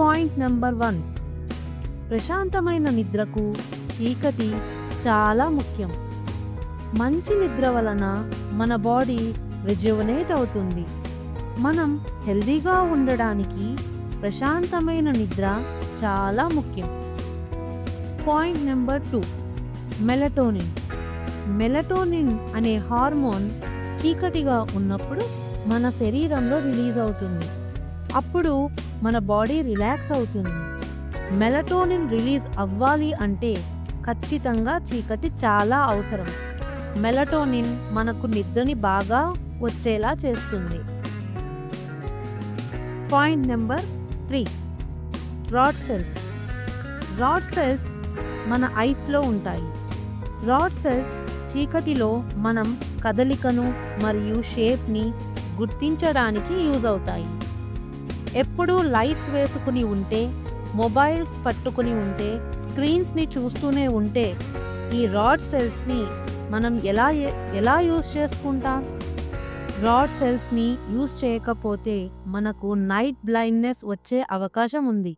Point number one. ప్రశాంతమైన నిద్రకు చీకటి చాలా ముఖ్యం. మంచి నిద్ర వలన మన బాడీ రిజ్యువనేట్ అవుతుంది. మనం హెల్దీగా ఉండడానికి ప్రశాంతమైన నిద్ర చాలా ముఖ్యం. Point number two. Melatonin. Melatonin అనే హార్మోన్ చీకటిగా ఉన్నప్పుడు మన శరీరంలో రిలీజ్ అవుతుంది. అప్పుడు మన బాడీ రిలాక్స్ అవుతుంది. మెలటోనిన్ రిలీజ్ అవ్వాలి అంటే ఖచ్చితంగా చీకటి చాలా అవసరం. మెలటోనిన్ మనకు నిద్రని బాగా వచ్చేలా చేస్తుంది. Point number three. Rod cells. Rod cells మన ఐస్లో ఉంటాయి. రాడ్ సెల్స్ చీకటిలో మనం కదలికను మరియు షేప్ని గుర్తించడానికి యూజ్ అవుతాయి. ఎప్పుడూ లైట్స్ వేసుకుని ఉంటే మొబైల్స్ పట్టుకుని ఉంటే స్క్రీన్స్ని చూస్తూనే ఉంటే ఈ రాడ్ సెల్స్ని మనం ఎలా ఎలా యూస్ చేసుకుంటాం? రాడ్ సెల్స్ని యూస్ చేయకపోతే మనకు నైట్ బ్లైండ్నెస్ వచ్చే అవకాశం ఉంది.